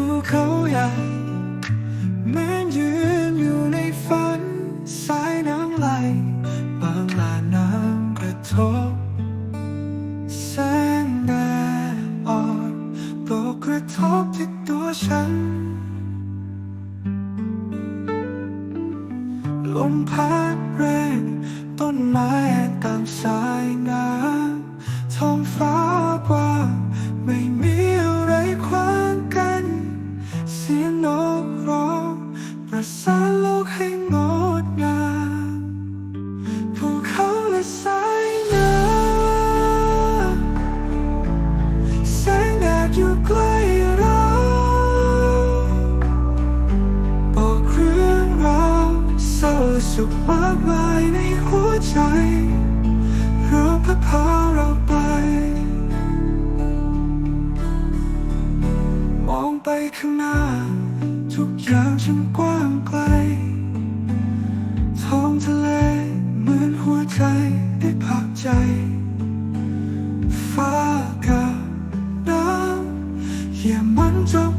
ภูเขาใหญ่เหมือนยืนอยู่ในฝัน สายน้ำไหล บางลาน้ำกระทบแสงแดดอ่อนตกกระทบที่ตัวฉัน ลมพัดแรงต้นไม้ตามสายน้ำ สุขมากมายในหัวใจเราพัดพาเราไป มองไปข้างหน้า ทุกอย่างช่างกว้างไกล ท้องทะเลเหมือนหัวใจได้พักใจฟ้ากับน้ำอย่ามันจบ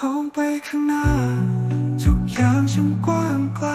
มองไปข้างหน้าทุกอย่างช่างกว้างไกล